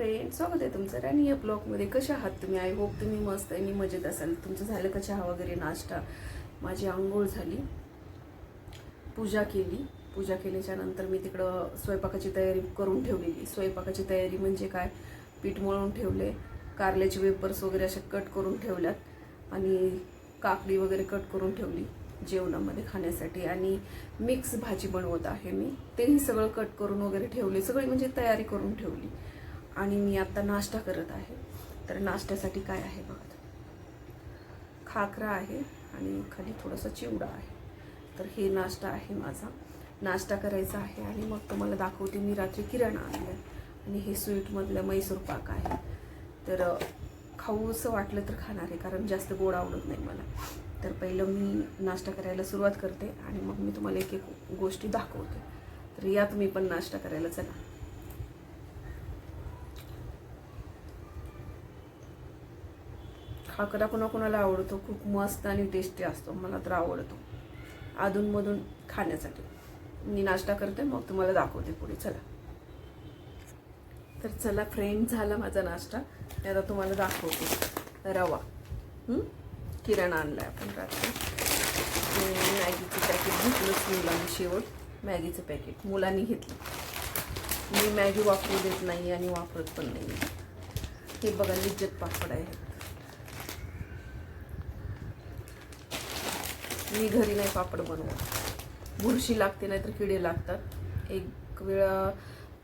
Friend स्वागत आहे तुमचं आणि या ब्लॉगमध्ये. कशा आहात तुम्ही? आय होप तुम्ही मस्त आणि मजेत असाल. तुमचं झालं का चहा वगैरे नाश्ता? माझी आंघोळ झाली. पूजा केली. पूजा केल्याच्यानंतर मी तिकडं स्वयंपाकाची तयारी करून ठेवलेली. स्वयंपाकाची तयारी म्हणजे काय? पीठ मळून ठेवले. कारल्याचे वेपर्स वगैरे असे कट करून ठेवल्यात. आणि काकडी वगैरे कट करून ठेवली जेवणामध्ये खाण्यासाठी. आणि मिक्स भाजी बनवत आहे मी. तेही सगळं कट करून वगैरे ठेवले. सगळी म्हणजे तयारी करून ठेवली. आणि मी आत्ता नाश्ता करत आहे. तर नाश्त्यासाठी काय आहे बघा खाकरा आहे आणि खाली थोडासा चिवडा आहे. तर हे नाश्ता आहे माझा. नाश्ता करायचा आहे आणि मग तुम्हाला दाखवते मी रात्री किराणा आणलं आणि हे स्वीटमधलं मैसूर पाक आहे. तर खाऊसं वाटलं तर खाणार आहे कारण जास्त गोड आवडत नाही मला. तर पहिलं मी नाश्ता करायला सुरुवात करते आणि मग मी तुम्हाला एक एक गोष्टी दाखवते. तर या तुम्ही पण नाश्ता करायला चला. खाकरा कोणाकोणाला आवडतो? खूप मस्त आणि टेस्टी असतो. मला तर आवडतो. अधूनमधून खाण्यासाठी. मी नाश्ता करते मग तुम्हाला दाखवते पुढे. चला. तर चला फ्रेंड झाला माझा नाश्ता. ते आता तुम्हाला दाखवते. रवा. किराणा आणला आहे आपण रात्री. मॅगीचं पॅकेट घेतलंच मुलांनी शेवट. मॅगीचं पॅकेट मुलांनी घेतलं. मी मॅगी वापरू देत नाही आणि वापरत पण नाही. हे बघा लिज्जत पापड आहे. मी घरी नाही पापड बनवत. बुरशी लागते नाहीतर किडे लागतात. एक वेळा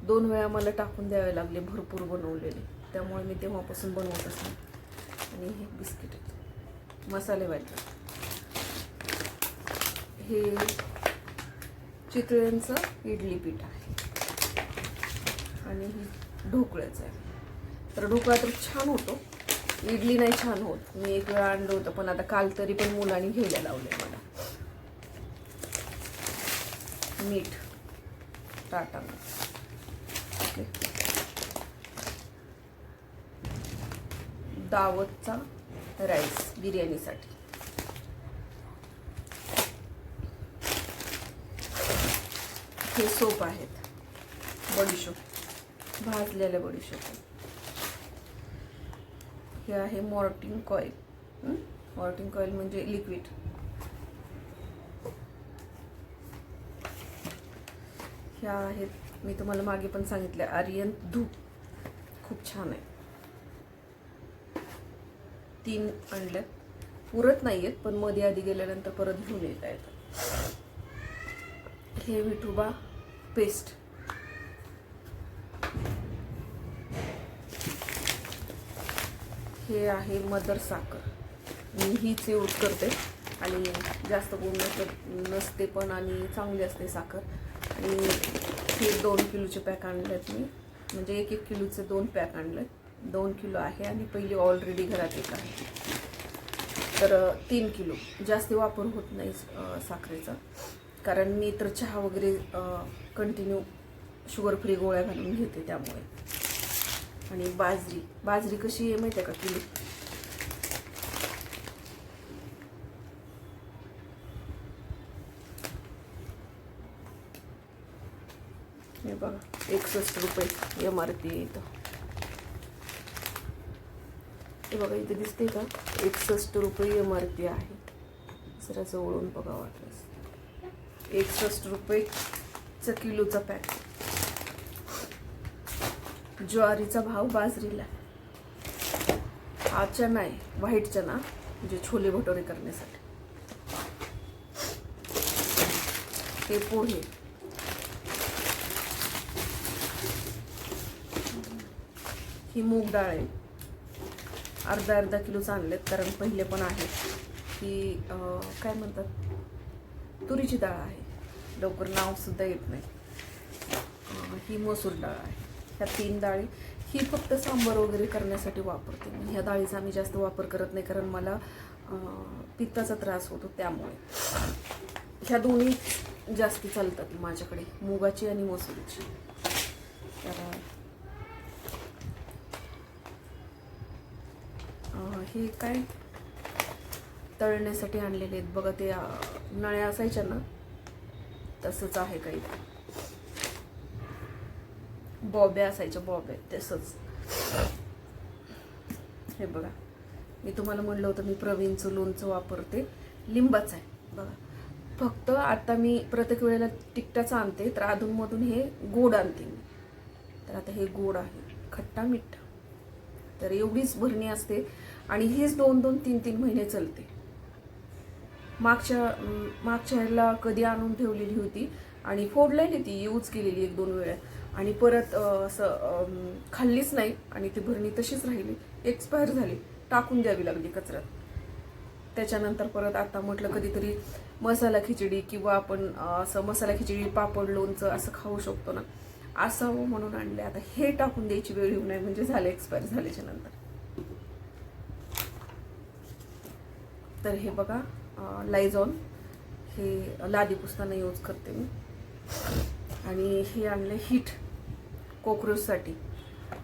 दोन वेळा मला टाकून द्यावे लागले भरपूर बनवलेले. त्यामुळे मी तेव्हापासून बनवत असते आणि हे बिस्किट आहेत. मसाले वाटले हे चितळ्यांचं इडली पीठ आहे. आणि हे ढोकळ्याचं आहे. तर ढोकळा तर छान होतो. इडली नाही छान होत. मी एक वेळा आणलं होतं पण आता काल तरी पण मुलांनी घ्यायला लावले मला. मीठ. टाटा दावतचा राईस बिर्याणीसाठी. हे सोप आहेत. बडीशोप. भाजलेले बडीशोप हे आहे मॉर्टिंग कॉईल मॉर्टिंग कॉईल म्हणजे लिक्विड. ह्या आहेत मी तुम्हाला मागे पण सांगितले आर्यन धूप खूप छान आहे. तीन आणल्यात पुरत नाही आहेत पण मध्ये आधी गेल्यानंतर परत घेऊन येता आहेत हे विठुबा पेस्ट. हे आहे मदर साखर. मी हीच यूज करते. आणि जास्त गोड नसते पण आणि चांगली असते साखर. आणि हे दोन किलोचे पॅक आणलेत मी. म्हणजे एक एक किलोचे दोन पॅक आणले दोन किलो आहे आणि पहिली ऑलरेडी घरात एक आहे. तर तीन किलो. जास्त वापर होत नाही साखरेचा. कारण मी तर चहा वगैरे कंटिन्यू शुगर फ्री गोळ्या घालून घेते त्यामुळे. आणि बाजरी. बाजरी कशी आहे माहिती आहे का किलो? हे बघा एकसष्ट रुपये एम आर पी इथं. हे बघा इथे दिसते का? एकसष्ट रुपये एम आर पी आहे. जरा जवळून बघा वाटल्यास एकसष्ट रुपयेचा किलोचा पॅक ज्वारीचा भाव बाजरीला हा चना आहे व्हाईट चना म्हणजे छोले भटोरे करण्यासाठी. हे पोहे. ही मूग डाळ आहे. अर्धा अर्धा किलोच आणलेत कारण पहिले पण आहेत ही काय म्हणतात? तुरीची डाळ आहे. लवकर नाव सुद्धा येत नाही. ही मसूर डाळ आहे. ह्या तीन डाळी ही फक्त सांबर वगैरे करण्यासाठी वापरते मी. ह्या डाळीचा मी जास्त वापर करत नाही कारण मला पित्ताचा त्रास होतो त्यामुळे. ह्या दोन्ही जास्त चालतात माझ्याकडे मुगाची आणि मसुरीची. तर हे काय तळण्यासाठी आणलेले आहेत. बघा ते नळ्या असायच्या ना तसंच आहे काही. बॉबे असायच्या बॉबे तसंच. हे बघा. मी तुम्हाला म्हणलं होतं मी प्रवीणचं लोणचं वापरते. लिंबाचं आहे बघा. फक्त आता मी प्रत्येक वेळेला तिकटाचं आणते तर अधूनमधून हे गोड आणते मी. तर आता हे गोड आहे. खट्टा मिठ्ठा. तर एवढीच भरणी असते आणि हीच दोन दोन तीन तीन महिने चालते. मागच्या मागच्या ह्याला कधी आणून ठेवलेली होती आणि फोडलेली ती यूज केलेली एक दोन वेळा. आणि परत असं खाल्लीच नाही आणि ती भरणी तशीच राहिली. एक्सपायर झाली. टाकून द्यावी लागली कचऱ्यात. त्याच्यानंतर परत आता म्हटलं कधीतरी मसाला खिचडी किंवा आपण असं मसाला खिचडी पापड लोणचं असं खाऊ शकतो ना. असावं म्हणून आणले. आता हे टाकून द्यायची वेळ येऊ नये. म्हणजे झालं एक्सपायर झाल्याच्यानंतर. तर हे बघा लायझॉन हे लादी पुसताना यूज करते मी. आणि हे आणलं हीट कोक्रोचसाठी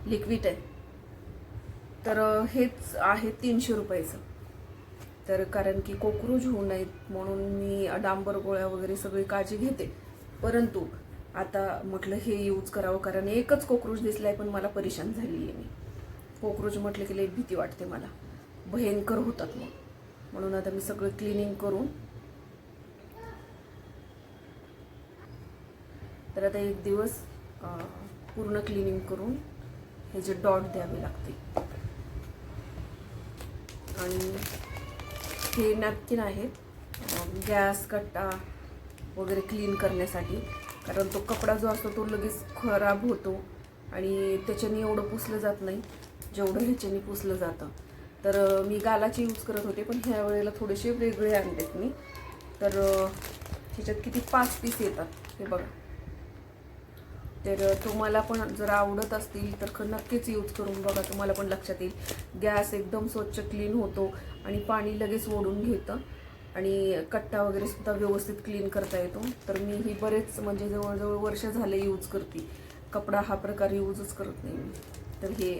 लिक्विड आहे. तर हेच आहे तीनशे रुपयाचं. तर कारण की कोक्रोच होऊ नयेत म्हणून मी डांबर गोळ्या वगैरे सगळी काळजी घेते. परंतु आता म्हटलं हे यूज करावं कारण एकच कोक्रोच दिसलाय पण मला परेशान झाली आहे मी. कोक्रोच म्हटलं की लई भीती वाटते मला. भयंकर होतात मग. म्हणून आता मी सगळं क्लिनिंग करून तर आता एक दिवस पूर्ण क्लिनिंग करून हे जे डॉट द्यावे लागते. आणि हे नॅपकिन आहेत गॅस कट्टा वगैरे क्लीन करण्यासाठी. कारण तो कपडा जो असतो तो लगेच खराब होतो. आणि त्याच्याने एवढं पुसलं जात नाही. जेवढं ह्याच्याने पुसलं जातं. तर मी गालाचे यूज करत होते पण ह्या वेळेला थोडेसे वेगळे आणलेत मी. तर ह्याच्यात किती पाच पीस येतात हे बघा. तर तुम्हाला पण जर आवडत असतील तर नक्कीच यूज करून बघा तुम्हाला पण लक्षात येईल. गॅस एकदम स्वच्छ क्लीन होतो आणि पाणी लगेच ओढून घेतं. आणि कट्टा वगैरे सुद्धा व्यवस्थित क्लीन करता येतो. तर मी ही बरेच म्हणजे जवळजवळ वर्ष झाले यूज करते. कपडा हा प्रकार यूजच करत नाही तर हे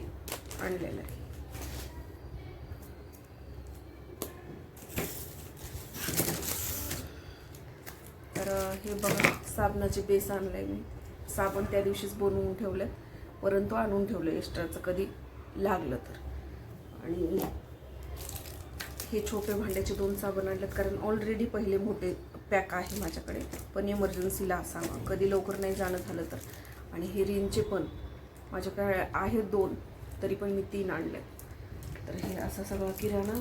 आणलेलं आहे. तर हे बघा साबणाचे बेस आणलंय मी. साबण त्या दिवशीच बनवून ठेवलं परंतु आणून ठेवलं एक्स्ट्राचं कधी लागलं तर. आणि हे छोटे भांड्याचे दोन साबण आणलेत कारण ऑलरेडी पहिले मोठे पॅक आहे माझ्याकडे. पण इमर्जन्सीला असावं. कधी लवकर नाही जाणं झालं तर. आणि हे रिनचे पण माझ्याकडे आहेत दोन. तरी पण मी तीन आणले तर हे असा सगळा किराणा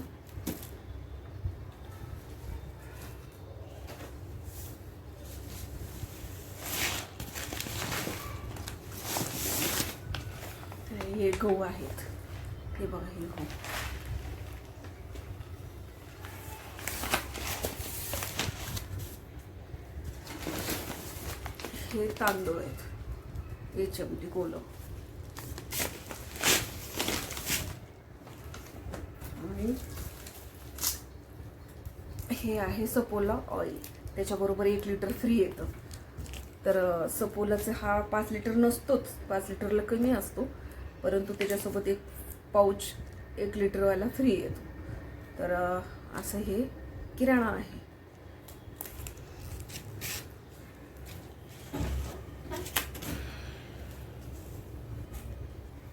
हे गहू आहेत. हे बघा हे गहू. हे तांदूळ आहेत. हे चमटी गोल आणि हे आहे सपोला ऑइल त्याच्याबरोबर एक लिटर फ्री येतं. तर सपोलाचे सपोलाचा हा पाच लिटर नसतोच. पाच लिटरला कमी असतो. परंतु त्याच्यासोबत एक पाऊच एक लिटरवाला फ्री येतो. तर असं हे किराणा आहे.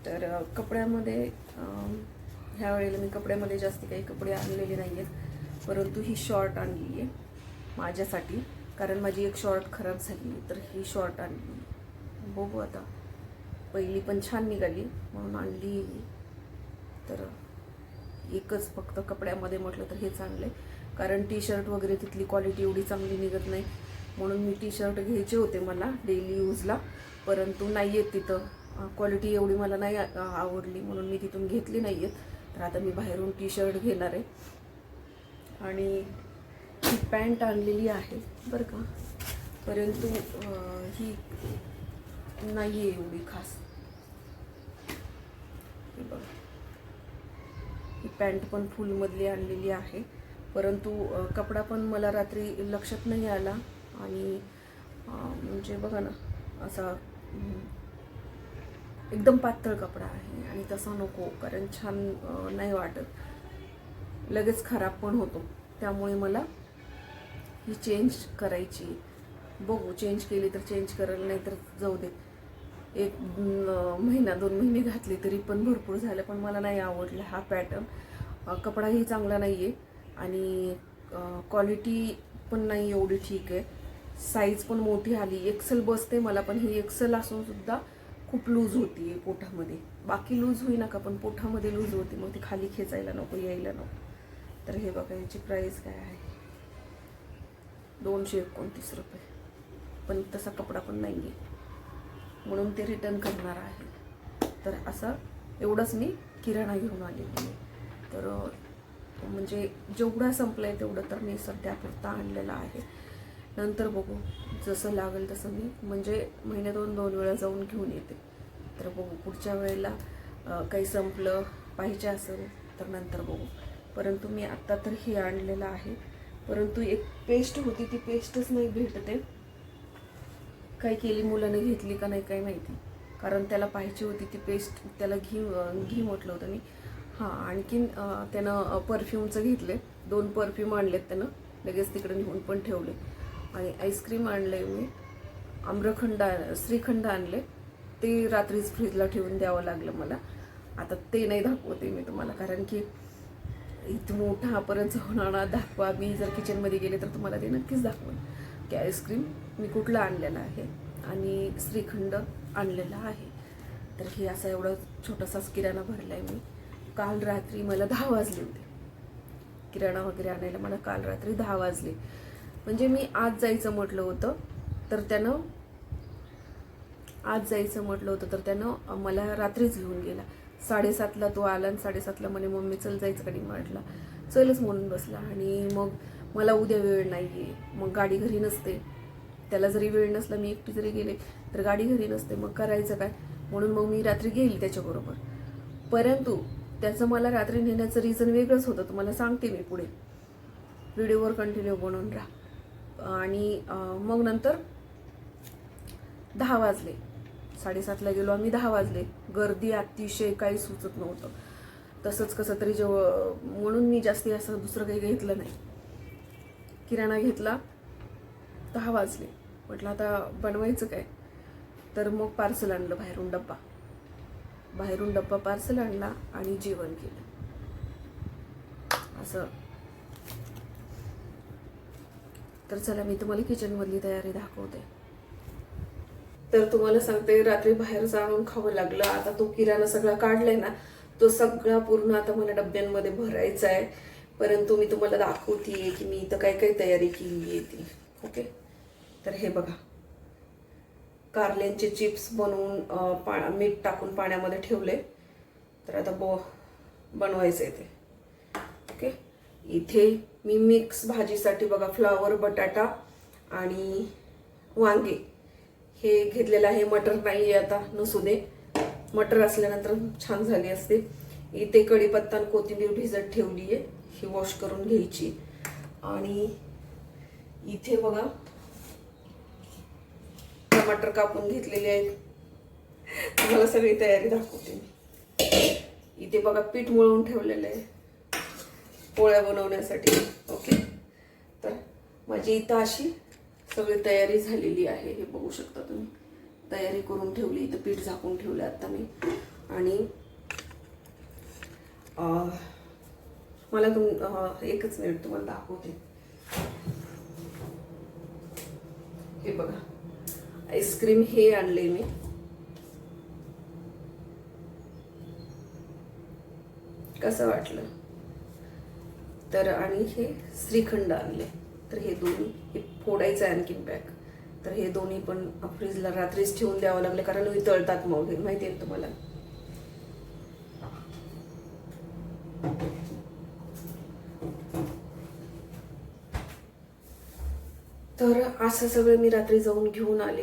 तर कपड्यामध्ये ह्या वेळेला मी कपड्यामध्ये जास्त काही कपडे आणलेले नाही आहेत परंतु ही शॉर्ट आणली आहे माझ्यासाठी. कारण माझी एक शॉर्ट खराब झाली तर ही शॉर्ट आणली. बघू आता. पहिली पण छान निघाली म्हणून आणली. तर एकच फक्त कपड्यामध्ये म्हटलं तर हे चांगलं आहे कारण टी शर्ट वगैरे तिथली क्वालिटी एवढी चांगली निघत नाही. म्हणून मी टी शर्ट घ्यायचे होते मला डेली यूजला परंतु नाही आहेत तिथं. क्वालिटी एवढी मला नाही आवडली म्हणून मी तिथून घेतली नाही आहेत तर आता मी बाहेरून टी शर्ट घेणार आहे. आणि ही पॅन्ट आणलेली आहे बरं का? परंतु ही नाही आहे एवढी खास हे बघा ही पॅन्ट पण फुलमधली आणलेली आहे. परंतु कपडा पण मला रात्री लक्षात नाही आला. आणि म्हणजे बघा ना असा एकदम पातळ कपडा आहे. आणि तसा नको कारण छान नाही वाटत. लगेच खराब पण होतो. त्यामुळे मला ही चेंज करायची. बघू चेंज केली तर चेंज करेल नाही तर जाऊ दे. एक महिना दोन महिने घातले तरी पण भरपूर झालं पण मला नाही आवडला हा पॅटर्न कपडाही चांगला नाही आहे आणि क्वालिटी पण नाही एवढी ठीक आहे. साईज पण मोठी आली. एक्सेल बसते मला पण ही एक्सेल असूनसुद्धा खूप लूज होती आहे पोठामध्ये बाकी लूज होई का पण पोठामध्ये लूज होती. मग ती खाली खेचायला नको यायला नको. तर हे बघा याची प्राईस काय आहे? दोनशे एकोणतीस रुपये. पण तसा कपडा पण नाही आहे म्हणून ते रिटर्न करणार आहे. तर असं एवढंच मी किराणा घेऊन आलेली आहे. तर म्हणजे जेवढा संपलं आहे तेवढं तर मी सध्या पुरता आणलेला आहे. नंतर बघू जसं लागेल तसं मी म्हणजे महिन्यातून दोन वेळा जाऊन घेऊन येते. तर बघू पुढच्या वेळेला काही संपलं पाहिजे असेल तर नंतर बघू. परंतु मी आत्ता तर हे आणलेलं आहे. परंतु एक पेस्ट होती ती पेस्टच नाही भेटते. काही केली मुलाने घेतली का नाही काही माहिती. कारण त्याला पाहिजे होती ती पेस्ट त्याला घी घी म्हटलं होतं मी. हां आणखीन त्यानं परफ्यूमचं घेतले दोन परफ्यूम आणलेत त्यानं. लगेच तिकडे नेऊन पण ठेवले. आणि आईस्क्रीम आणले मी. आम्रखंड श्रीखंड आणले ते रात्रीच फ्रीजला ठेवून द्यावं लागलं मला. आता ते नाही दाखवते मी तुम्हाला. कारण की इथं मोठा होणार परत जाऊन आणा दाखवा मी जर किचनमध्ये गेले तर तुम्हाला ते नक्कीच दाखवेन. की आईस्क्रीम मी कुठलं आणलेलं आहे? आणि श्रीखंड आणलेला आहे. तर हे असा एवढा छोटासाच किराणा भरला आहे मी. काल रात्री मला दहा वाजले होते. किराणा वगैरे आणायला मला काल रात्री दहा वाजले. म्हणजे मी आज जायचं म्हटलं होतं तर त्यानं आज जायचं म्हटलं होतं तर त्यानं मला रात्रीच घेऊन गेला. साडेसातला तो आला आणि साडेसातला म्हणे मम्मी चल जायचं का? मार्टला चलच म्हणून बसला. आणि मग मला उद्या वेळ नाही आहे मग गाडी घरी नसते. त्याला जरी वेळ नसला मी एकटी जरी गेले तर गाडी घरी नसते. मग करायचं काय? म्हणून मग मी रात्री गेली त्याच्याबरोबर. परंतु त्याचं मला रात्री नेण्याचं रिझन वेगळंच होतं. तुम्हाला सांगते मी पुढे. व्हिडिओवर कंटिन्यू बनवून राहा. आणि मग नंतर दहा वाजले. साडेसातला गेलो आम्ही दहा वाजले. गर्दी अतिशय काही सुचत नव्हतं. तसंच कसं तरी जेव म्हणून मी जास्ती असं दुसरं काही घेतलं नाही. किराणा घेतला. दहा वाजले. म्हटलं आता बनवायचं काय? तर मग पार्सल आणलं बाहेरून डब्बा. बाहेरून डब्बा पार्सल आणला आणि जेवण केलं. असं. तर चला मी तुम्हाला किचनमधली तयारी दाखवते. तर तुम्हाला सांगते रात्री बाहेर जाणून खावं लागलं. आता तो किराणा सगळा काढलाय ना तो सगळा पूर्ण आता मला डब्यांमध्ये भरायचा आहे परंतु मी तुम्हाला दाखवते की मी इथं काय काय तयारी केली आहे ती. ओके? तर हे बघा. कारल्यांचे चिप्स बनवून पा मीठ टाकून पाण्यामध्ये ठेवले. तर आता बो बनवायचं आहे ते. ओके? इथे मी मिक्स भाजीसाठी बघा फ्लावर बटाटा आणि वांगे. हे घेतलेलं आहे. मटर नाही आहे आता नसू दे. मटर असल्यानंतर छान झाली असते. इथे कढीपत्ता आणि कोथिंबीर भिजत ठेवली आहे ही वॉश करून घ्यायची. आणि इथे बघा टमाटर कापून घेतलेले आहेत. तुम्हाला सगळी तयारी दाखवते मी. इथे बघा पीठ मळून ठेवलेलं आहे. पोळ्या बनवण्यासाठी. ओके? तर माझी इथं अशी सगळी तयारी झालेली आहे. हे बघू शकता तुम्ही. तयारी करून ठेवली. इथं पीठ झाकून ठेवलं आता मी. आणि मला तुम एकच मिनिट तुम्हाला दाखवते. हे बघा. आईस्क्रीम हे आणले मी. कसं वाटलं? तर आणि हे श्रीखंड आणले. तर हे दोन्ही हे फोडायचं आहे आणखीन पॅक. तर हे दोन्ही पण फ्रीजला रात्रीच ठेवून द्यावं लागले कारण वितळतात मग हे माहिती आहे ना तुम्हाला तर असं सगळं मी रात्री जाऊन घेऊन आले.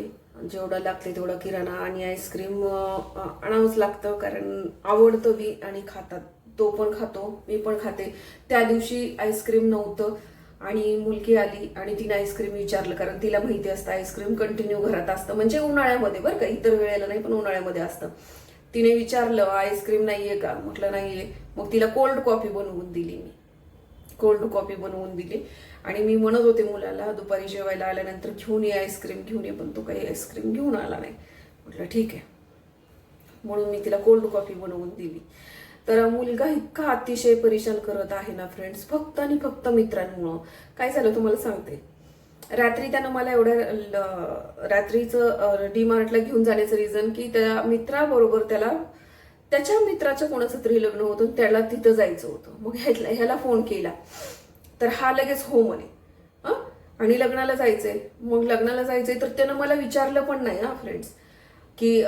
जेवढं लागते तेवढा किराणा आणि आईस्क्रीम आणावंच लागतं कारण आवडतं बी आणि खातात. तो पण खातो मी पण खाते. त्या दिवशी आईस्क्रीम नव्हतं आणि मुलगी आली आणि तिने आईस्क्रीम विचारलं कारण तिला माहिती असतं आईस्क्रीम कंटिन्यू घरात असतं. म्हणजे उन्हाळ्यामध्ये बरं का इतर वेळेला नाही पण उन्हाळ्यामध्ये असतं. तिने विचारलं आईस्क्रीम नाहीये का? म्हटलं नाही आहे मग तिला कोल्ड कॉफी बनवून दिली मी. कोल्ड कॉफी बनवून दिली. आणि मी म्हणत होते मुलाला दुपारी जेवायला आल्यानंतर घेऊन ये आईस्क्रीम घेऊन ये पण तो काही आईस्क्रीम घेऊन आला नाही. म्हटलं ठीक आहे. म्हणून मी तिला कोल्ड कॉफी बनवून दिली. तर मुलगा इतका अतिशय परेशान करत आहे ना फ्रेंड्स फक्त आणि फक्त मित्रांमुळं. काय झालं तुम्हाला सांगते. रात्री त्यानं मला एवढ्या ल- रात्रीचं डीमार्टला घेऊन जाण्याचं रिझन की त्या मित्राबरोबर त्याला त्याच्या मित्राचं कोणाचं तरी लग्न होतं आणि त्याला तिथं जायचं होतं. मग ह्याला ह्याला फोन केला. तर हा लगेच हो म्हणे. हं? आणि लग्नाला जायचंय. मग लग्नाला जायचंय तर त्यानं मला विचारलं पण नाही हा फ्रेंड्स की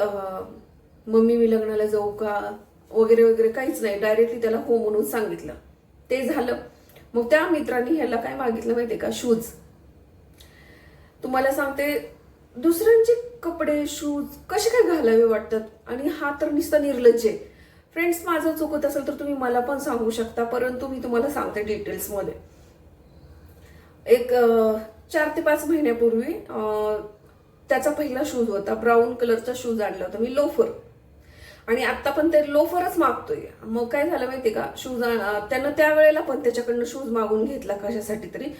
मम्मी मी लग्नाला जाऊ का? वगैरे वगैरे काहीच नाही. डायरेक्टली त्याला हो म्हणून सांगितलं. ते झालं. मग त्या मित्रांनी ह्याला काय मागितलं माहितीये का? शूज तुम्हाला सांगते दुसऱ्यांचे कपडे शूज कसे काय घालावे वाटतात? आणि हा तर नुसता निर्लज्ज आहे. फ्रेंड्स माझं चुकत असेल तर तुम्ही मला पण सांगू शकता परंतु मी तुम्हाला सांगते डिटेल्समध्ये एक चार ते पाच महिन्यापूर्वी त्याचा पहिला शूज होता. ब्राऊन कलरचा शूज आणला होता मी लोफर आणि आत्ता पण ते लोफरच मागतोय. मग काय झालं माहिती का? शूज त्यानं त्यावेळेला पण त्याच्याकडनं शूज मागून घेतला कशासाठी तरी.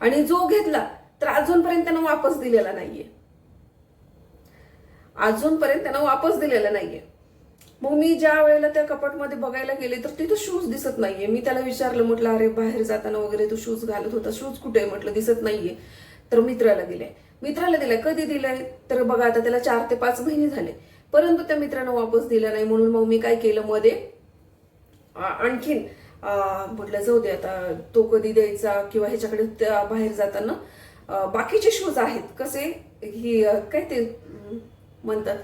आणि जो घेतला तर अजूनपर्यंत त्यानं वापस दिलेला नाहीये. अजूनपर्यंत त्यानं वापस दिलेला नाहीये. मग मी ज्या वेळेला त्या कपाटमध्ये बघायला गेले तर तिथं शूज दिसत नाहीये. मी त्याला विचारलं म्हटलं अरे बाहेर जाताना वगैरे तू शूज घालत होता शूज कुठे आहे? म्हटलं दिसत नाहीये. तर मित्राला दिले मित्राला दिलाय कधी दिलाय? तर बघा आता त्याला चार ते पाच महिने झाले. परंतु त्या मित्रानं वापस दिला नाही म्हणून मग मी काय केलं मध्ये? आणखीन म्हटलं जाऊ दे आता तो कधी द्यायचा किंवा ह्याच्याकडे त्या बाहेर जाताना बाकीचे शूज आहेत. कसे? ही काय ते म्हणतात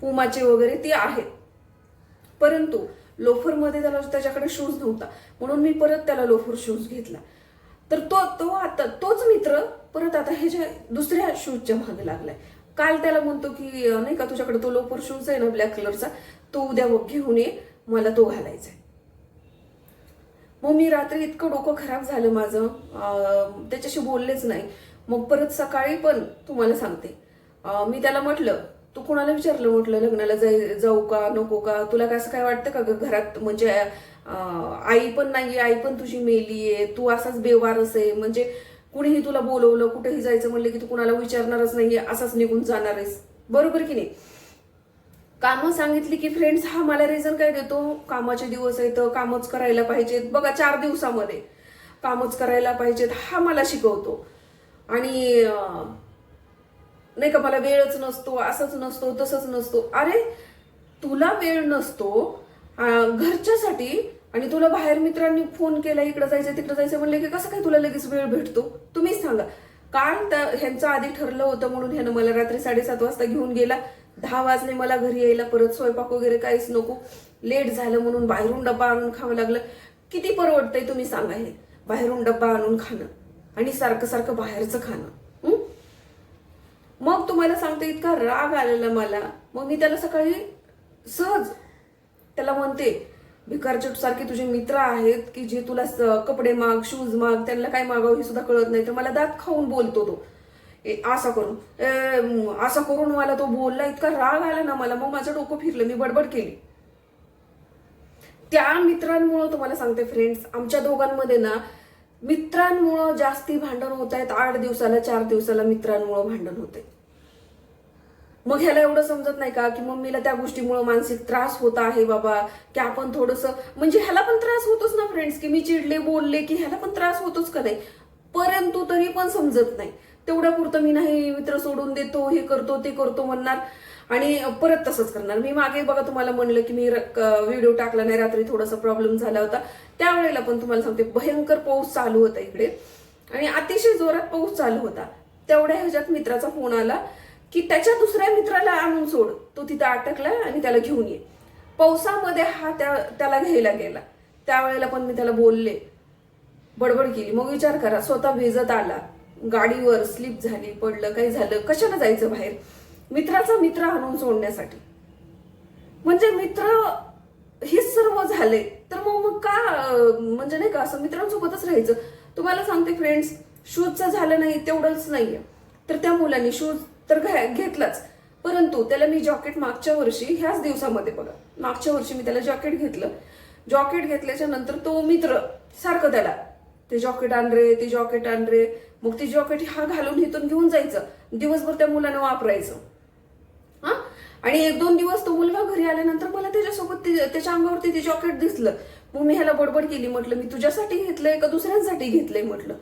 पुमाचे वगैरे ते आहेत. परंतु लोफरमध्ये त्याला त्याच्याकडे शूज नव्हता. म्हणून मी परत त्याला लोफर शूज घेतला. तर तो तो आता तोच मित्र परत आता ह्याच्या दुसऱ्या शूजच्या मागे लागलाय. काल त्याला म्हणतो की नाही का तुझ्याकडे तो लोफर शूज आहे ना ब्लॅक कलरचा तो उद्या घेऊन ये. मला तो घालायचा आहे मग मी रात्री इतकं डोकं खराब झालं माझं. त्याच्याशी बोललेच नाही. मग परत सकाळी पण तुम्हाला सांगते. मी त्याला म्हटलं तू कोणाला विचारलं म्हटलं लग्नाला जाय जाऊ का नको का? तुला कसं काय वाटतं का घरात? म्हणजे आई पण नाहीये आई पण तुझी मेली आहे तू असाच बेवारस आहे. म्हणजे कुणीही तुला बोलवलं कुठेही जायचं म्हणलं की तू कुणाला विचारणारच नाही असाच निघून जाणार आहेस. बरोबर की नाही? कामं सांगितली की फ्रेंड्स हा मला रिझन काय देतो? कामाचे दिवस आहेत कामच करायला पाहिजेत. बघा चार दिवसामध्ये कामच करायला पाहिजेत हा मला शिकवतो. आणि नाही का मला वेळच नसतो असंच नसतो तसंच नसतो. अरे तुला वेळ नसतो घरच्यासाठी आणि तुला बाहेर मित्रांनी फोन केला इकडे जायचं तिकडे जायचं म्हणलं की कसं काय तुला लगेच वेळ भेटतो? तुम्हीच सांगा. कारण ह्यांचं आधी ठरलं होतं म्हणून ह्यानं मला रात्री साडेसात वाजता घेऊन गेला. दहा वाजले मला घरी यायला परत स्वयंपाक वगैरे काहीच नको. लेट झालं म्हणून बाहेरून डब्बा आणून खावं लागलं. किती परवडतंय तुम्ही सांगा हे? बाहेरून डब्बा आणून खाणं आणि सारखं सारखं बाहेरचं खाणं. मग तुम्हाला सांगते इतका राग आलेला मला. मग मी त्याला सकाळी सहज त्याला म्हणते भिकारचट सारखे तुझे मित्र आहेत की जे तुला कपडे माग शूज माग त्यांना काय मागावं हे सुद्धा कळत नाही. तर मला दात खाऊन बोलतो तो. असा करून. असा करून मला तो बोलला इतका राग आला ना मला मग माझं डोकं फिरलं मी बडबड केली. त्या मित्रांमुळं तुम्हाला सांगते फ्रेंड्स आमच्या दोघांमध्ये ना मित्रांमुळं जास्ती भांडण होत आहेत. आठ दिवसाला चार दिवसाला मित्रांमुळं भांडण होते. मग ह्याला एवढं समजत नाही का की मम्मीला त्या गोष्टीमुळे मानसिक त्रास होत आहे बाबा की आपण थोडस म्हणजे ह्याला पण त्रास होतोच ना फ्रेंड्स की मी चिडले बोलले की ह्याला पण त्रास होतोच का नाही? परंतु तरी पण समजत नाही. तेवढ्या पुरतं मी नाही मित्र सोडून देतो हे करतो ते करतो म्हणणार. आणि परत तसंच करणार. मी मागे बघा तुम्हाला म्हणलं की मी व्हिडिओ टाकला नाही रात्री थोडासा प्रॉब्लेम झाला होता. त्यावेळेला पण तुम्हाला सांगते भयंकर पाऊस चालू होता इकडे. आणि अतिशय जोरात पाऊस चालू होता. तेवढ्या ह्याच्यात मित्राचा फोन आला की त्याच्या दुसऱ्या मित्राला आणून सोड. तो तिथं अटकला आणि त्याला घेऊन ये. पावसामध्ये हा त्या त्याला घ्यायला गेला. त्यावेळेला पण मी त्याला बोलले. बडबड केली. मग विचार करा स्वतः भिजत आला. गाडीवर स्लिप झाली पडलं काही झालं कशाला जायचं बाहेर? मित्राचा मित्र आणून सोडण्यासाठी. म्हणजे मित्र हे सर्व झाले तर मग मग का म्हणजे नाही का असं मित्रांसोबतच राहायचं? तुम्हाला सांगते फ्रेंड्स शूजचं झालं नाही तेवढंच नाहीये. तर त्या मुलांनी शूज तर घेतलाच. परंतु त्याला मी जॉकेट मागच्या वर्षी ह्याच दिवसामध्ये बघा मागच्या वर्षी मी त्याला जॉकेट घेतलं. जॉकेट घेतल्याच्या नंतर तो मित्र सारखं त्याला ते जॉकेट आण रे ते जॉकेट आण रे. मग ते जॉकेट हा घालून हिथून घेऊन जायचं. दिवसभर त्या मुलानं वापरायचं. हा? आणि एक दोन दिवस तो मुलगा घरी आल्यानंतर मला त्याच्यासोबत त्याच्या अंगावरती ते जॉकेट दिसलं. मग मी ह्याला बडबड केली म्हटलं मी तुझ्यासाठी घेतलंय का दुसऱ्यांसाठी घेतलंय? म्हटलं.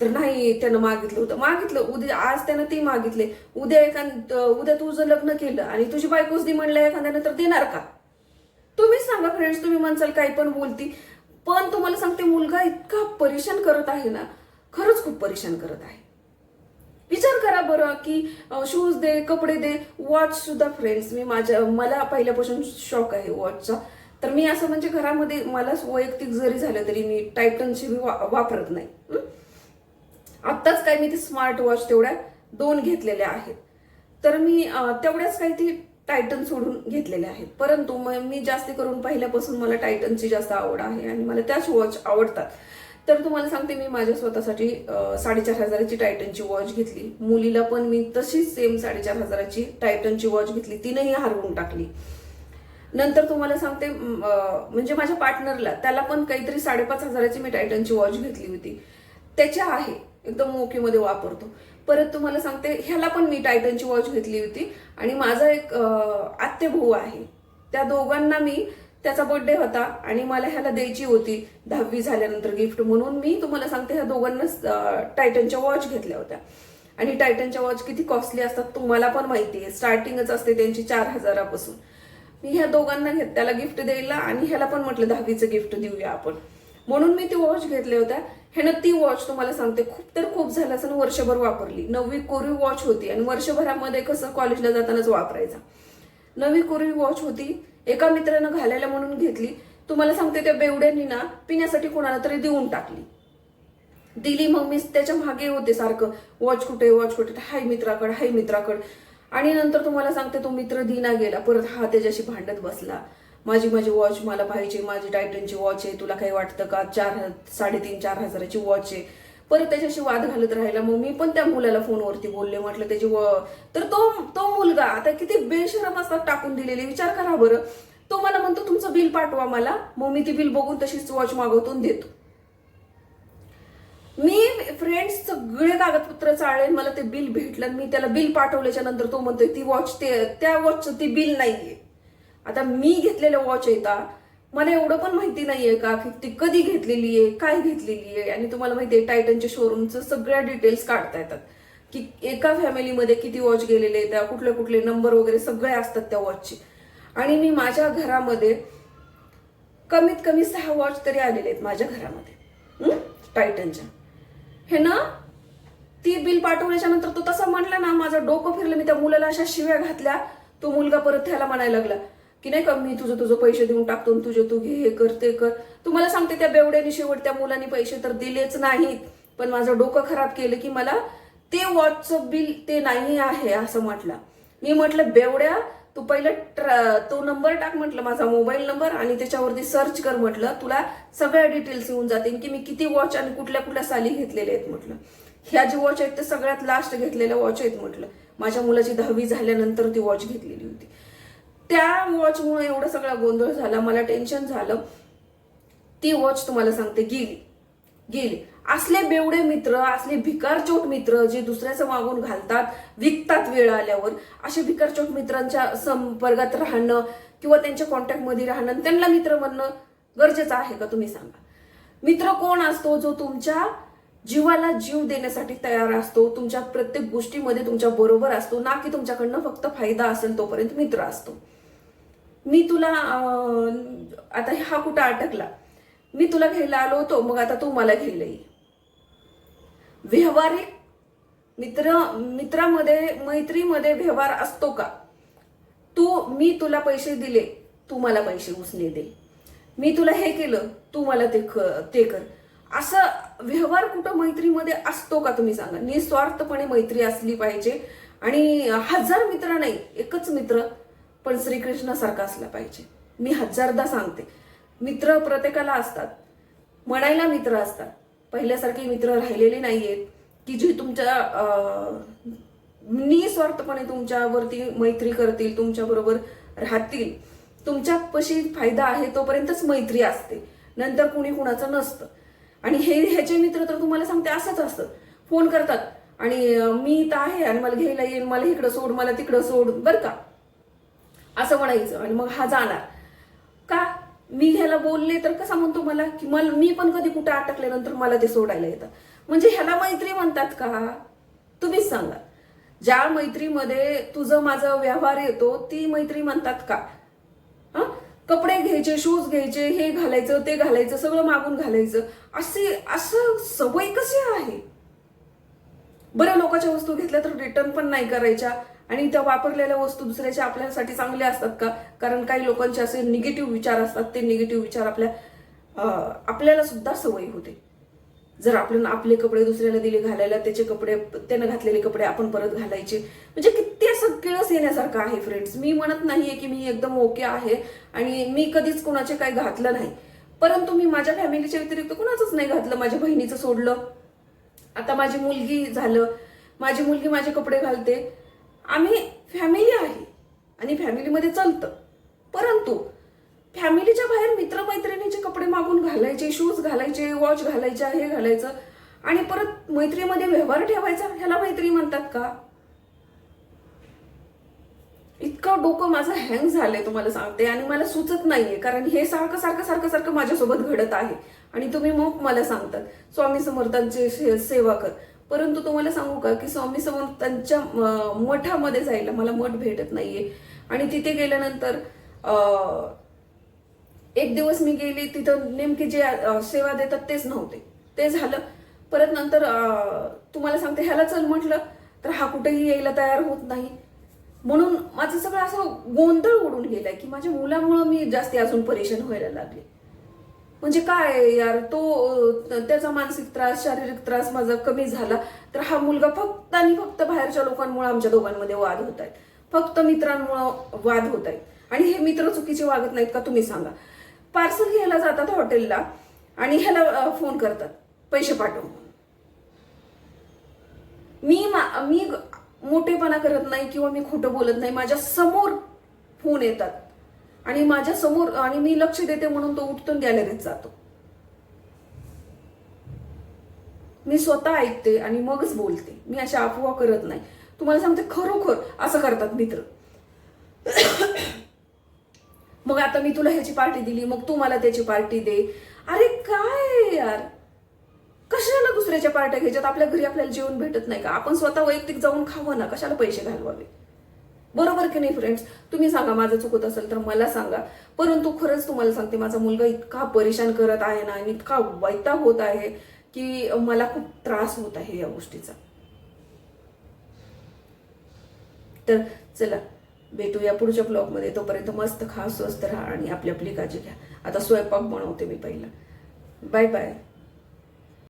तर नाही त्यानं मागितलं होतं. मागितलं. उद्या आज त्यानं ती मागितले. उद्या एखाद्या उद्या तुझं लग्न केलं आणि तुझी बायकोच दी म्हणलं एखाद्यानं तर देणार का? तुम्हीच सांगा फ्रेंड्स तुम्ही म्हणसाल काही पण बोलती. पण तुम्हाला सांगते मुलगा इतका परेशान करत आहे ना खरंच खूप परेशान करत आहे. विचार करा बरं की शूज दे कपडे दे वॉच सुद्धा फ्रेंड्स मी माझ्या मला पहिल्यापासून शॉक आहे वॉचचा तर मी असं म्हणजे घरामध्ये मला वैयक्तिक जरी झालं तरी मी टायटनची मी वा- वापरत नाही. आत्ताच काय मी ते स्मार्ट वॉच तेवढ्या दोन घेतलेल्या आहेत. तर मी तेवढ्याच काही ती टायटन सोडून घेतलेल्या आहेत. परंतु मी जास्त करून पहिल्यापासून मला टायटनची जास्त आवड आहे आणि मला त्याच वॉच आवडतात. तर तुम्हाला सांगते मी माझ्या स्वतःसाठी साडेचार हजाराची टायटनची वॉच घेतली. मुलीला पण मी तशीच सेम साडेचार हजाराची टायटनची वॉच घेतली. तिनंही हरवून टाकली. नंतर तुम्हाला सांगते म्हणजे माझ्या पार्टनरला त्याला पण काहीतरी साडेपाच हजाराची मी टायटनची वॉच घेतली होती. त्याच्या आहे एकदम ओकेमध्ये वापरतो. परत तुम्हाला सांगते ह्याला पण मी टायटनची वॉच घेतली होती. आणि माझा एक अं, आत्ते भाऊ आहे. त्या दोघांना मी त्याचा बर्थडे होता आणि मला ह्याला द्यायची होती. दहावी झाल्यानंतर गिफ्ट म्हणून मी तुम्हाला सांगते ह्या दोघांना टायटनच्या वॉच घेतल्या होत्या. आणि टायटनच्या वॉच किती कॉस्टली असतात तुम्हाला पण माहिती आहे. स्टार्टिंगच असते त्यांची चार हजारापासून. मी ह्या दोघांना घेत त्याला गिफ्ट द्यायला आणि ह्याला पण म्हटलं दहावीचं गिफ्ट देऊया आपण. म्हणून मी ती वॉच घेतल्या होत्या. ह्यानं ती वॉच तुम्हाला सांगते खूप तर खूप झालं असं वर्षभर वापरली. नवी कोरीव वॉच होती आणि वर्षभरामध्ये कसं कॉलेजला जातानाच वापरायचा. नवी कोरीव वॉच होती. एका मित्रानं घालायला म्हणून घेतली. तुम्हाला सांगते त्या बेवड्यांनी ना पिण्यासाठी कोणाला तरी देऊन टाकली. दिली मग मी त्याच्यामागे होते सारखं. वॉच कुठे वॉच कुठे. हाय मित्राकड हाय मित्राकड. आणि नंतर तुम्हाला सांगते तो मित्र दिना गेला. परत हा त्याच्याशी भांडत बसला. माझी माझी वॉच मला पाहिजे माझी टायटनची वॉच आहे. तुला काही वाटतं का? चार साडेतीन चार हजाराची वॉच आहे. परत त्याच्याशी वाद घालत राहिला. मग मी पण त्या मुलाला फोनवरती बोलले म्हटलं त्याची व तर तो तो मुलगा आता किती बेशरम असतात टाकून दिलेले विचार करा बरं. तो मला म्हणतो तुमचं बिल पाठवा मला मग मी ती बिल बघून तशीच वॉच मागवतून देतो. मी फ्रेंड्स सगळे कागदपत्र चाळले मला ते बिल भेटलं आणि मी त्याला बिल पाठवल्याच्या नंतर तो म्हणतोय ती वॉच ते त्या वॉचचं ती बिल नाहीये. आता मी घेतलेलं वॉच येता मला एवढं पण माहिती नाहीये का की ती कधी घेतलेली आहे काय घेतलेली आहे? आणि तुम्हाला माहिती आहे टायटनच्या शोरूमचं सगळ्या डिटेल्स काढता येतात. की एका फॅमिलीमध्ये किती वॉच गेलेले आहेत त्या कुठले कुठले नंबर वगैरे सगळे असतात त्या वॉचचे आणि मी माझ्या घरामध्ये कमीत कमी सहा वॉच तरी आलेले आहेत माझ्या घरामध्ये. टायटनच्या हे ना ती बिल पाठवल्याच्या नंतर तो तसा म्हणला ना माझं डोकं फिरलं मी त्या मुलाला अशा शिव्या घातल्या तो मुलगा परत त्याला म्हणायला लागला की नाही का मी तुझं तुझं पैसे देऊन टाकतो तुझे तू घे हे कर ते कर. तुम्हाला सांगते त्या बेवड्याने शेवट त्या मुलांनी पैसे तर दिलेच नाहीत. पण माझं डोकं खराब केलं की मला ते व्हॉट्सअप बिल ते नाही आहे असं म्हटलं. मी म्हटलं बेवड्या तू पहिलं ट्र- तो नंबर टाक म्हटलं माझा मोबाईल नंबर आणि त्याच्यावरती सर्च कर म्हटलं. तुला सगळ्या डिटेल्स येऊन जातील की मी किती वॉच आणि कुठल्या कुठल्या साली घेतलेल्या आहेत म्हटलं. ह्या जी वॉच आहेत ते सगळ्यात लास्ट घेतलेल्या वॉच आहेत म्हटलं. माझ्या मुलाची दहावी झाल्यानंतर ती वॉच घेतलेली होती. त्या वॉचमुळे एवढा सगळा गोंधळ झाला मला टेन्शन झालं. ती वॉच तुम्हाला सांगते गेली. गेली. असले बेवडे मित्र असले भिकारचोट मित्र जे दुसऱ्याचं मागून घालतात विकतात वेळ आल्यावर असे भिकारचोट मित्रांच्या संपर्कात राहणं किंवा त्यांच्या कॉन्टॅक्टमध्ये राहणं त्यांना मित्र म्हणणं गरजेचं आहे का तुम्ही सांगा? मित्र कोण असतो जो तुमच्या जीवाला जीव देण्यासाठी तयार असतो तुमच्या प्रत्येक गोष्टीमध्ये तुमच्या बरोबर असतो ना की तुमच्याकडनं फक्त फायदा असेल तोपर्यंत मित्र असतो? मी तुला आता हा कुठं अटकला? मी तुला घ्यायला आलो होतो मग आता तू मला घ्यायला ये. व्यवहारिक मित्र मित्रामध्ये मैत्रीमध्ये व्यवहार असतो का? तू मी तुला पैसे दिले तू मला पैसे उचले दे. मी तुला हे केलं तू मला ते कर ते कर. असं व्यवहार कुठं मैत्रीमध्ये असतो का तुम्ही सांगा? निस्वार्थपणे मैत्री असली पाहिजे. आणि हजार मित्र नाही एकच मित्र पण श्रीकृष्णासारखा असला पाहिजे. मी हजारदा सांगते. मित्र प्रत्येकाला असतात. म्हणायला मित्र असतात. पहिल्यासारखे मित्र राहिलेले आहेत की जे तुमच्या निस्वार्थपणे तुमच्यावरती मैत्री करतील तुमच्याबरोबर राहतील. तुमच्यापाशी फायदा आहे तोपर्यंतच मैत्री असते. नंतर कुणी कुणाचं नसतं. आणि हे ह्याचे मित्र तर तुम्हाला सांगते असंच असतं. फोन करतात. आणि मी तर आहे आणि मला घ्यायला येईल मला इकडं सोड मला तिकडं सोड बरं का? असं म्हणायचं आणि मग हा जाणार. का? मी ह्याला बोलले तर कसा म्हणतो मला? की मला मी पण कधी कुठे अटकल्यानंतर मला ते सोडायला येतं. म्हणजे ह्याला मैत्री म्हणतात का? तुम्हीच सांगा. ज्या मैत्रीमध्ये तुझं माझं व्यवहार येतो ती मैत्री म्हणतात का? हा? कपडे घ्यायचे शूज घ्यायचे हे घालायचं ते घालायचं सगळं मागून घालायचं. असे असं सवय कशी आहे? बऱ्या लोकांच्या वस्तू घेतल्या तर रिटर्न पण नाही करायच्या. आणि त्या वापरलेल्या वस्तू दुसऱ्याच्या आपल्यासाठी चांगल्या असतात का? कारण काही लोकांचे असे निगेटिव्ह विचार असतात. ते निगेटिव्ह विचार आपल्या आपल्याला सुद्धा सवय होते. जर आपण आपले कपडे दुसऱ्याला दिले घालायला त्याचे कपडे त्यानं घातलेले कपडे आपण परत घालायचे. म्हणजे किती असं किळस येण्यासारखं आहे फ्रेंड्स मी म्हणत नाहीये की मी एकदम ओके आहे आणि मी कधीच कोणाचे काही घातलं नाही. परंतु मी माझ्या फॅमिलीच्या व्यतिरिक्त कोणाचंच नाही घातलं. माझ्या बहिणीचं सोडलं. आता माझी मुलगी झालं. माझी मुलगी माझे कपडे घालते. आम्ही फॅमिली आहे आणि फॅमिलीमध्ये चालतं. परंतु फॅमिलीच्या बाहेर मित्रमैत्रिणीचे कपडे मागून घालायचे शूज घालायचे वॉच घालायचे हे घालायचं आणि परत मैत्रीमध्ये व्यवहार ठेवायचा ह्याला मैत्री म्हणतात का? इतकं डोकं माझं हँग झालंय तुम्हाला सांगते आणि मला सुचत नाहीये कारण हे सारखं सारखं सारखं सारखं माझ्यासोबत घडत आहे आणि तुम्ही मग मला सांगतात. स्वामी समर्थांचे से- सेवा कर. परंतु तुम्हाला सांगू का की स्वामी समर्थांच्या मठामध्ये जायला मला मठ भेटत नाहीये. आणि तिथे गेल्यानंतर एक दिवस मी गेली तिथं नेमके जे सेवा देतात तेच नव्हते. ते झालं. परत नंतर तुम्हाला सांगते ह्याला चल म्हटलं तर हा कुठेही यायला तयार होत नाही. म्हणून माझं सगळं असं गोंधळ उडून गेलाय की माझ्या मुलामुळं मी जास्ती अजून परेशान व्हायला लागले. म्हणजे काय यार? तो त्याचा मानसिक त्रास शारीरिक त्रास माझा कमी झाला. तर हा मुलगा फक्त आणि फक्त बाहेरच्या लोकांमुळे आमच्या दोघांमध्ये वाद होत आहेत. फक्त मित्रांमुळं वाद होत आहेत. आणि हे मित्र चुकीचे वागत नाहीत का तुम्ही सांगा. पार्सल घ्यायला जातात हॉटेलला आणि ह्याला फोन करतात. पैसे पाठव. मी मा- मी मोठेपणा करत नाही किंवा मी खोटं बोलत नाही. माझ्यासमोर फोन येतात. आणि माझ्यासमोर आणि मी लक्ष देते म्हणून तो उठतून गॅलरीत जातो. मी स्वतः ऐकते आणि मगच बोलते. मी अशा अफवा करत नाही. तुम्हाला सांगते खरोखर असं करतात मित्र. मग आता मी तुला ह्याची पार्टी दिली मग तू मला त्याची पार्टी दे. अरे काय यार? कशाला दुसऱ्याच्या पार्ट्या घ्यायच्यात? आपल्या घरी आपल्याला जेवण भेटत नाही का? आपण स्वतः वैयक्तिक जाऊन खावं ना कशाला पैसे घालवावे? बरोबर की नाही फ्रेंड्स तुम्ही सांगा माझं चुकत असेल तर मला सांगा. परंतु खरंच तुम्हाला सांगते माझा मुलगा इतका परेशान करत आहे ना आणि इतका वैताग होत आहे की मला खूप त्रास होत आहे या गोष्टीचा. तर चला भेटूया पुढच्या ब्लॉगमध्ये तोपर्यंत मस्त खा स्वस्त राहा आणि आपली आपली काळजी घ्या. आता स्वयंपाक बनवते मी पहिला. Bye bye